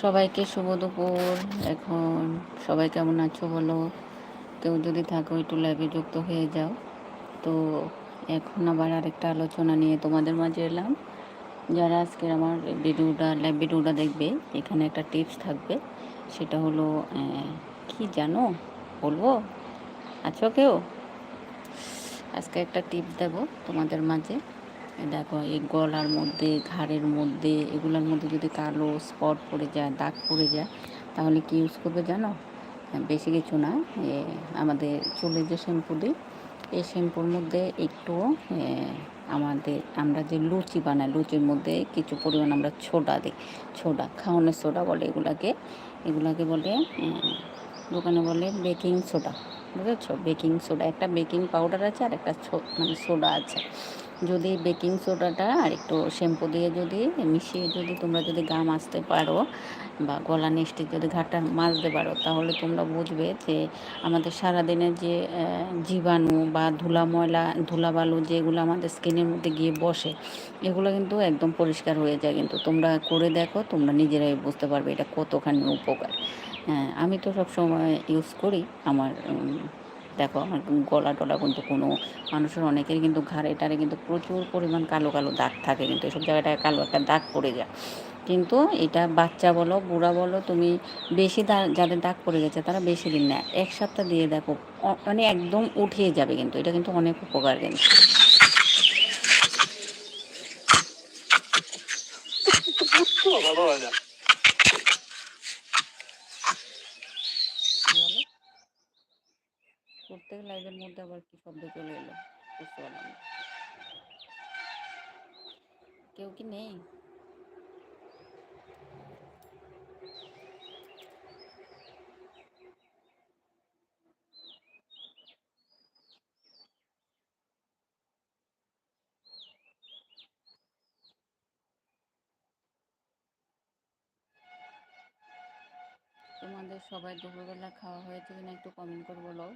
সবাইকে শুভ দুপুর। এখন সবাই কেমন আছো বলো? কেউ যদি থাকো, একটু লাইভে যুক্ত হয়ে যাও। তো এখন আবার আরেকটা আলোচনা নিয়ে তোমাদের মাঝে এলাম। যারা আজকে আমার ভিডিওটা লাইভ ভিডিওটা দেখবে, এখানে একটা টিপস থাকবে। সেটা হলো কি জানো? বলব? আছো কেউ? আজকে একটা টিপস দেবো তোমাদের মাঝে। দেখো এই গলার মধ্যে ঘাড়ের মধ্যে এগুলোর মধ্যে যদি কালো স্পট পড়ে যায় দাগ পড়ে যায় তাহলে কি ইউজ করবে জানো? হ্যাঁ, বেশি কিছু না। আমাদের চুলে যে শ্যাম্পু দিই এই শ্যাম্পুর মধ্যে একটু আমাদের আমরা যে লুচি বানাই লুচির মধ্যে কিছু পরিমাণ আমরা ছোডা দিই। ছোডা খাওয়ানোর সোডা বলে এগুলাকে। এগুলাকে বলে দোকানে বলে বেকিং সোডা বুঝেছ? Baking soda. একটা বেকিং পাউডার আছে আর একটা মানে সোডা আছে। যদি বেকিং সোডাটা আর একটু শ্যাম্পু দিয়ে যদি মিশিয়ে যদি তোমরা যদি গা মাজতে পারো বা গলা নিচটি যদি ঘাটটা মাজতে পারো, তাহলে তোমরা বুঝবে যে আমাদের সারাদিনের যে জীবাণু বা ধুলা ময়লা ধুলাবালু যেগুলো আমাদের স্কিনের মধ্যে গিয়ে বসে, এগুলো কিন্তু একদম পরিষ্কার হয়ে যায়। কিন্তু তোমরা করে দেখো, তোমরা নিজেরাই বুঝতে পারবে এটা কতখানি উপকার। হ্যাঁ আমি তো সব সময় ইউজ করি। আমার দেখো, আমার গলা টলা কিন্তু কোনো মানুষের অনেকের কিন্তু ঘাড়ে টাড়ে কিন্তু প্রচুর পরিমাণ কালো কালো দাগ থাকে কিন্তু এসব জায়গাটায় কালো একটা দাগ পড়ে যায়। কিন্তু এটা বাচ্চা বলো, বুড়া বলো, তুমি বেশি যাদের দাগ পড়ে গেছে তারা বেশি দিন না এক সপ্তাহ দিয়ে দেখো মানে একদম উঠিয়ে যাবে কিন্তু, এটা কিন্তু অনেক উপকার কিন্তু। কি বলো প্রত্যেক লাইভের মধ্যে আবার কি শব্দ চলে এলো, বুঝতে পারলাম না। কেউ কি নেই? তোমাদের সবাই দুপুরবেলা খাওয়া হয়েছে কিনা একটু কমেন্ট করে বলো।